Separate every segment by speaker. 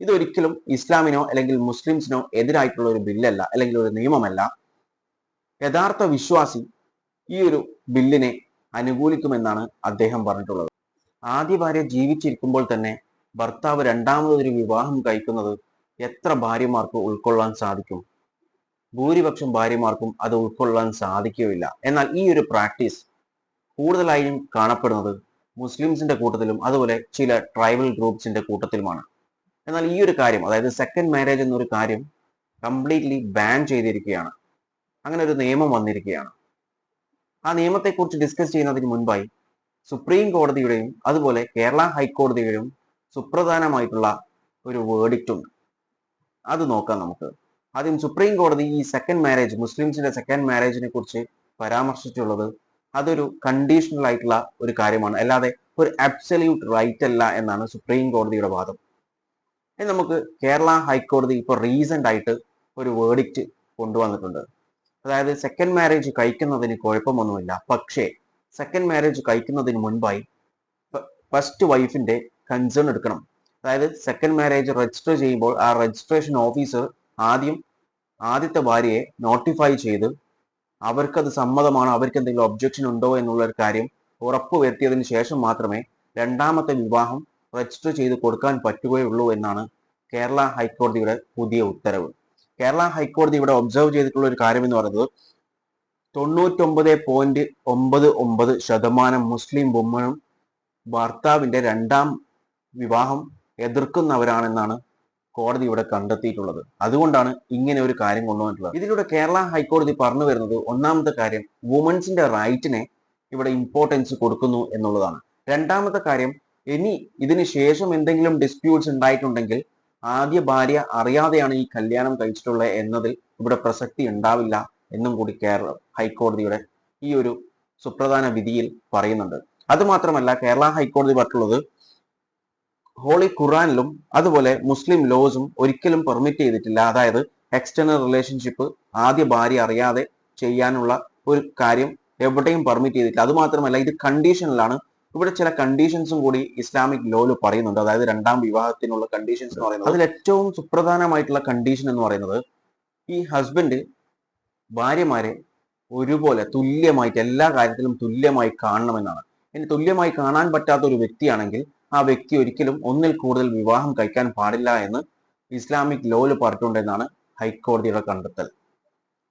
Speaker 1: ഇതൊരിക്കലും ഇസ്ലാമിനോ അല്ലെങ്കിൽ മുസ്ലിംസിനോ എതിരായിട്ടുള്ള ഒരു ബില്ലല്ല അല്ലെങ്കിൽ ഒരു നിയമമല്ല. യഥാർത്ഥ വിശ്വാസി ഈ ഒരു ബില്ലിനെ അനുകൂലിക്കുമെന്നാണ് അദ്ദേഹം പറഞ്ഞിട്ടുള്ളത്. ആദ്യ ഭാര്യ ജീവിച്ചിരിക്കുമ്പോൾ തന്നെ ഭർത്താവ് രണ്ടാമതൊരു വിവാഹം കഴിക്കുന്നത് എത്ര ഭാര്യമാർക്ക് ഉൾക്കൊള്ളാൻ സാധിക്കും? ഭൂരിപക്ഷം ഭാര്യമാർക്കും അത് ഉൾക്കൊള്ളാൻ സാധിക്കുകയില്ല. എന്നാൽ ഈ ഒരു പ്രാക്ടീസ് കൂടുതലായും കാണപ്പെടുന്നത് മുസ്ലിംസിന്റെ കൂട്ടത്തിലും അതുപോലെ ചില ട്രൈബൽ ഗ്രൂപ്പ്സിന്റെ കൂട്ടത്തിലുമാണ്. എന്നാൽ ഈ ഒരു കാര്യം അതായത് സെക്കൻഡ് മാരേജ് എന്നൊരു കാര്യം കംപ്ലീറ്റ്ലി ബാൻ ചെയ്തിരിക്കുകയാണ്. അങ്ങനെ ഒരു നിയമം വന്നിരിക്കുകയാണ്. ആ നിയമത്തെക്കുറിച്ച് ഡിസ്കസ് ചെയ്യുന്നതിന് മുൻപായി സുപ്രീം കോടതിയുടെയും അതുപോലെ കേരള ഹൈക്കോടതിയുടെയും സുപ്രധാനമായിട്ടുള്ള ഒരു വേർഡിക്റ്റ് ഉണ്ട്. അത് നോക്കാം നമുക്ക്. ആദ്യം സുപ്രീം കോടതി ഈ സെക്കൻഡ് മാരേജ് മുസ്ലിംസിന്റെ സെക്കൻഡ് മാരേജിനെ കുറിച്ച് പരാമർശിച്ചുള്ളത് അതൊരു കണ്ടീഷണൽ ആയിട്ടുള്ള ഒരു കാര്യമാണ്. അല്ലാതെ ഒരു അബ്സല്യൂട്ട് റൈറ്റ് അല്ല എന്നാണ് സുപ്രീം കോടതിയുടെ വാദം. ഇനി നമുക്ക് കേരള ഹൈക്കോടതി ഇപ്പോൾ റീസെന്റ് ആയിട്ട് ഒരു വേർഡിക്റ്റ് കൊണ്ടുവന്നിട്ടുണ്ട്. അതായത് സെക്കൻഡ് മാരേജ് കഴിക്കുന്നതിന് കുഴപ്പമൊന്നുമില്ല. പക്ഷേ സെക്കൻഡ് മാരേജ് കഴിക്കുന്നതിന് മുൻപായി ഫസ്റ്റ് വൈഫിന്റെ കൺസേൺ എടുക്കണം. അതായത് സെക്കൻഡ് മാരേജ് രജിസ്റ്റർ ചെയ്യുമ്പോൾ ആ രജിസ്ട്രേഷൻ ഓഫീസർ ആദ്യം ആദ്യത്തെ ഭാര്യയെ നോട്ടിഫൈ ചെയ്ത് അവർക്കത് സമ്മതമാണ് അവർക്ക് എന്തെങ്കിലും ഒബ്ജക്ഷൻ ഉണ്ടോ എന്നുള്ള ഒരു കാര്യം ഉറപ്പുവരുത്തിയതിന് ശേഷം മാത്രമേ രണ്ടാമത്തെ വിവാഹം രജിസ്റ്റർ ചെയ്ത് കൊടുക്കാൻ പറ്റുകയുള്ളൂ എന്നാണ് കേരള ഹൈക്കോടതിയുടെ പുതിയ ഉത്തരവ്. കേരള ഹൈക്കോടതി ഇവിടെ ഒബ്സർവ് ചെയ്തിട്ടുള്ള ഒരു കാര്യം എന്ന് പറയുന്നത് തൊണ്ണൂറ്റൊമ്പത് പോയിന്റ് ഒമ്പത് ഒമ്പത് ശതമാനം മുസ്ലിം ബൊമ്മനും ഭർത്താവിന്റെ രണ്ടാം വിവാഹം എതിർക്കുന്നവരാണെന്നാണ് കോടതി ഇവിടെ കണ്ടെത്തിയിട്ടുള്ളത്. അതുകൊണ്ടാണ് ഇങ്ങനെ ഒരു കാര്യം കൊണ്ടുവന്നിട്ടുള്ളത്. ഇതിലൂടെ കേരള ഹൈക്കോടതി പറഞ്ഞു വരുന്നത് ഒന്നാമത്തെ കാര്യം വുമൻസിന്റെ റൈറ്റിനെ ഇവിടെ ഇമ്പോർട്ടൻസ് കൊടുക്കുന്നു എന്നുള്ളതാണ്. രണ്ടാമത്തെ കാര്യം ഇനി ഇതിന് ശേഷം എന്തെങ്കിലും ഡിസ്പ്യൂട്ട്സ് ഉണ്ടായിട്ടുണ്ടെങ്കിൽ ആദ്യ ഭാര്യ അറിയാതെയാണ് ഈ കല്യാണം കഴിച്ചിട്ടുള്ളത് എന്നതിൽ ഇവിടെ പ്രസക്തി ഉണ്ടാവില്ല എന്നും കൂടി കേരള ഹൈക്കോടതിയുടെ ഈ ഒരു സുപ്രധാന വിധിയിൽ പറയുന്നുണ്ട്. അത് മാത്രമല്ല കേരള ഹൈക്കോടതി പറഞ്ഞിട്ടുള്ളത് ഹോളി ഖുറാനിലും അതുപോലെ മുസ്ലിം ലോസും ഒരിക്കലും പെർമിറ്റ് ചെയ്തിട്ടില്ല. അതായത് എക്സ്റ്റേണൽ റിലേഷൻഷിപ്പ് ആദ്യ ഭാര്യ അറിയാതെ ചെയ്യാനുള്ള ഒരു കാര്യം എവിടെയും പെർമിറ്റ് ചെയ്തിട്ടില്ല. അതുമാത്രമല്ല ഇത് കണ്ടീഷനിലാണ് ഇവിടെ ചില കണ്ടീഷൻസും കൂടി ഇസ്ലാമിക് ലോയിൽ പറയുന്നുണ്ട്. അതായത് രണ്ടാം വിവാഹത്തിനുള്ള കണ്ടീഷൻസ് എന്ന് പറയുന്നത്. അതിൽ ഏറ്റവും സുപ്രധാനമായിട്ടുള്ള കണ്ടീഷൻ എന്ന് പറയുന്നത് ഈ ഹസ്ബൻഡ് ഭാര്യമാരെ ഒരുപോലെ തുല്യമായിട്ട് എല്ലാ കാര്യത്തിലും തുല്യമായി കാണണമെന്നാണ്. ഇനി തുല്യമായി കാണാൻ പറ്റാത്ത ഒരു വ്യക്തിയാണെങ്കിൽ ആ വ്യക്തി ഒരിക്കലും ഒന്നിൽ കൂടുതൽ വിവാഹം കഴിക്കാൻ പാടില്ല എന്ന് ഇസ്ലാമിക് ലോയിൽ പറഞ്ഞിട്ടുണ്ടെന്നാണ് ഹൈക്കോടതിയുടെ കണ്ടെത്തൽ.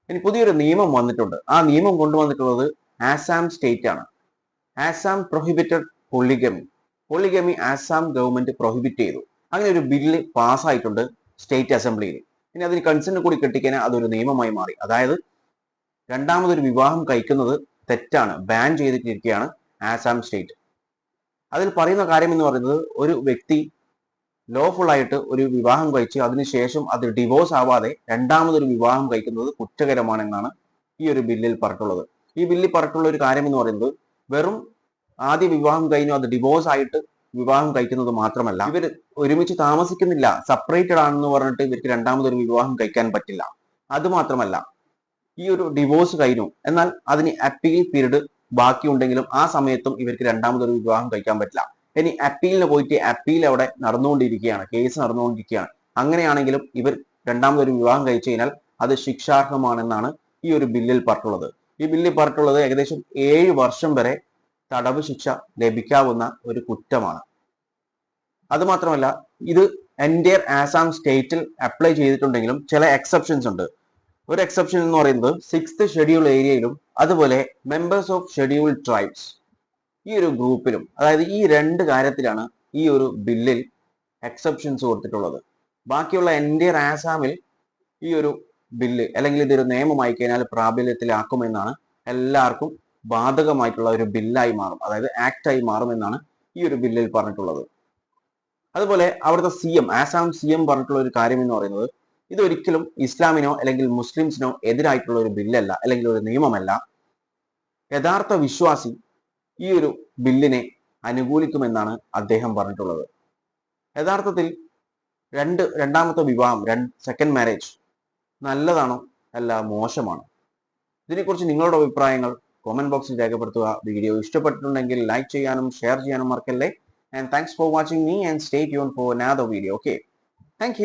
Speaker 1: ഇനി പുതിയൊരു നിയമം വന്നിട്ടുണ്ട്. ആ നിയമം കൊണ്ടുവന്നിട്ടുള്ളത് ആസാം സ്റ്റേറ്റ് ആണ്. Assam prohibited polygamy polygamy Assam government prohibit ചെയ്തു. അങ്ങനെ ഒരു ബില്ല് പാസ്സായിട്ടുണ്ട് സ്റ്റേറ്റ് അസംബ്ലിയിൽ ഇനി അതിന് കൺസെന്റ് കൂടി കിട്ടിക്കാൻ അതൊരു നിയമമായി മാറി. അതായത് രണ്ടാമതൊരു വിവാഹം കഴിക്കുന്നത് തെറ്റാണ്. ബാൻ ചെയ്തിട്ടിരിക്കുകയാണ് ആസാം സ്റ്റേറ്റ് അതിൽ പറയുന്ന കാര്യം എന്ന് പറയുന്നത് ഒരു വ്യക്തി ലോഫുൾ ആയിട്ട് ഒരു വിവാഹം കഴിച്ച് അതിനുശേഷം അത് ഡിവോഴ്സ് ആവാതെ രണ്ടാമതൊരു വിവാഹം കഴിക്കുന്നത് കുറ്റകരമാണെന്നാണ് ഈ ഒരു ബില്ലിൽ പറഞ്ഞിട്ടുള്ളത്. ഈ ബില്ലിൽ പറഞ്ഞിട്ടുള്ള ഒരു കാര്യം എന്ന് പറയുന്നത് വെറും ആദ്യ വിവാഹം കഴിഞ്ഞു അത് ഡിവോഴ്സ് ആയിട്ട് വിവാഹം കഴിക്കുന്നത് മാത്രമല്ല ഇവർ ഒരുമിച്ച് താമസിക്കുന്നില്ല സെപ്പറേറ്റഡ് ആണെന്ന് പറഞ്ഞിട്ട് ഇവർക്ക് രണ്ടാമതൊരു വിവാഹം കഴിക്കാൻ പറ്റില്ല. അത് മാത്രമല്ല ഈ ഒരു ഡിവോഴ്സ് കഴിഞ്ഞു. എന്നാൽ അതിന് അപ്പീൽ പീരീഡ് ബാക്കിയുണ്ടെങ്കിലും ആ സമയത്തും ഇവർക്ക് രണ്ടാമതൊരു വിവാഹം കഴിക്കാൻ പറ്റില്ല. ഇനി അപ്പീലിന് പോയിട്ട് അപ്പീൽ അവിടെ നടന്നുകൊണ്ടിരിക്കുകയാണ് കേസ് നടന്നുകൊണ്ടിരിക്കുകയാണ്. അങ്ങനെയാണെങ്കിലും ഇവർ രണ്ടാമതൊരു വിവാഹം കഴിച്ചു കഴിഞ്ഞാൽ അത് ശിക്ഷാർഹമാണെന്നാണ് ഈ ഒരു ബില്ലിൽ പറഞ്ഞിട്ടുള്ളത്. ഈ ബില്ലിൽ പറഞ്ഞിട്ടുള്ളത് ഏകദേശം ഏഴ് വർഷം വരെ തടവ് ശിക്ഷ ലഭിക്കാവുന്ന ഒരു കുറ്റമാണ്. അത് മാത്രമല്ല ഇത് എൻഡിയർ ആസാം സ്റ്റേറ്റിൽ അപ്ലൈ ചെയ്തിട്ടുണ്ടെങ്കിലും ചില എക്സെപ്ഷൻസ് ഉണ്ട്. ഒരു എക്സെപ്ഷൻ എന്ന് പറയുന്നത് സിക്സ്ത് ഷെഡ്യൂൾ ഏരിയയിലും അതുപോലെ മെമ്പേഴ്സ് ഓഫ് ഷെഡ്യൂൾ ട്രൈബ്സ് ഈ ഒരു ഗ്രൂപ്പിലും അതായത് ഈ രണ്ട് കാര്യത്തിലാണ് ഈ ഒരു ബില്ലിൽ എക്സെപ്ഷൻസ് കൊടുത്തിട്ടുള്ളത്. ബാക്കിയുള്ള എൻഡിയർ ആസാമിൽ ഈ ഒരു ബില്ല് അല്ലെങ്കിൽ ഇതൊരു നിയമമായി കഴിഞ്ഞാൽ പ്രാബല്യത്തിലാക്കുമെന്നാണ് എല്ലാവർക്കും ബാധകമായിട്ടുള്ള ഒരു ബില്ലായി മാറും. അതായത് ആക്റ്റായി മാറുമെന്നാണ് ഈ ഒരു ബില്ലിൽ പറഞ്ഞിട്ടുള്ളത്. അതുപോലെ അവിടുത്തെ C M Assam C M പറഞ്ഞിട്ടുള്ള ഒരു കാര്യം എന്ന് പറയുന്നത് ഇതൊരിക്കലും ഇസ്ലാമിനോ അല്ലെങ്കിൽ മുസ്ലിംസിനോ എതിരായിട്ടുള്ള ഒരു ബില്ലല്ല അല്ലെങ്കിൽ ഒരു നിയമമല്ല. യഥാർത്ഥ വിശ്വാസി ഈ ഒരു ബില്ലിനെ അനുകൂലിക്കുമെന്നാണ് അദ്ദേഹം പറഞ്ഞിട്ടുള്ളത്. യഥാർത്ഥത്തിൽ രണ്ട് രണ്ടാമത്തെ വിവാഹം രണ്ട് സെക്കൻഡ് മാരേജ് നല്ലതാണോ? അല്ല മോശമാണോ? ഇതിനെക്കുറിച്ച് നിങ്ങളുടെ അഭിപ്രായങ്ങൾ കോമന്റ് ബോക്സിൽ രേഖപ്പെടുത്തുക. വീഡിയോ ഇഷ്ടപ്പെട്ടിട്ടുണ്ടെങ്കിൽ ലൈക്ക് ചെയ്യാനും ഷെയർ ചെയ്യാനും മറക്കല്ലേ? And thanks for watching me and stay tune for another video okay thank